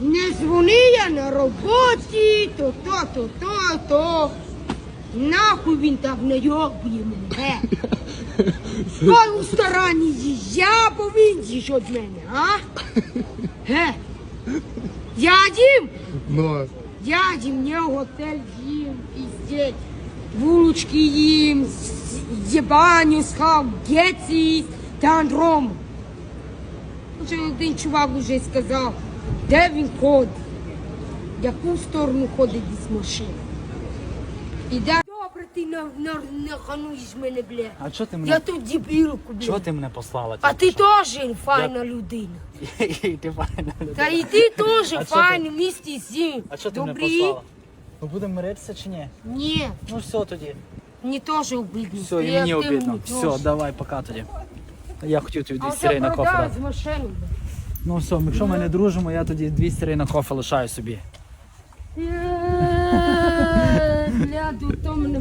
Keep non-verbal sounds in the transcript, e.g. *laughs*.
Не дзвони я на роботі, то то, то, то, то. Нахуй він так найобує мене, ге? *laughs* Ой, у стороні я, їж від мене, а? Ге? Дядім? Ну, Дядім, не в готель їм, піздець. Вулочки їм, єбаню схав, геці та андром. Вже один чувак вже сказав, де він ходить, в яку сторону ходить із машини. Іде. Добре, ти на, на, нахануєш мене, бля. А чого ти Я мене, тут дебілку, чого ти мене послала? А ти теж файна людина. *laughs* ти файна людина. Та і ти теж А чо файний місті з. А чого ти мене Добрі? послала? Ми будемо миритися чи ні? Ні, Ну все тоді. мені теж обидно. Все, і Я мені обідно. теж. Все, давай, пока тоді. Я хотів тобі А 200 вже рей на кофе. продав дати. з машину. Ну все, якщо ми не дружимо, я тоді 200 рей на кофе лишаю собі. Бля, тут там не.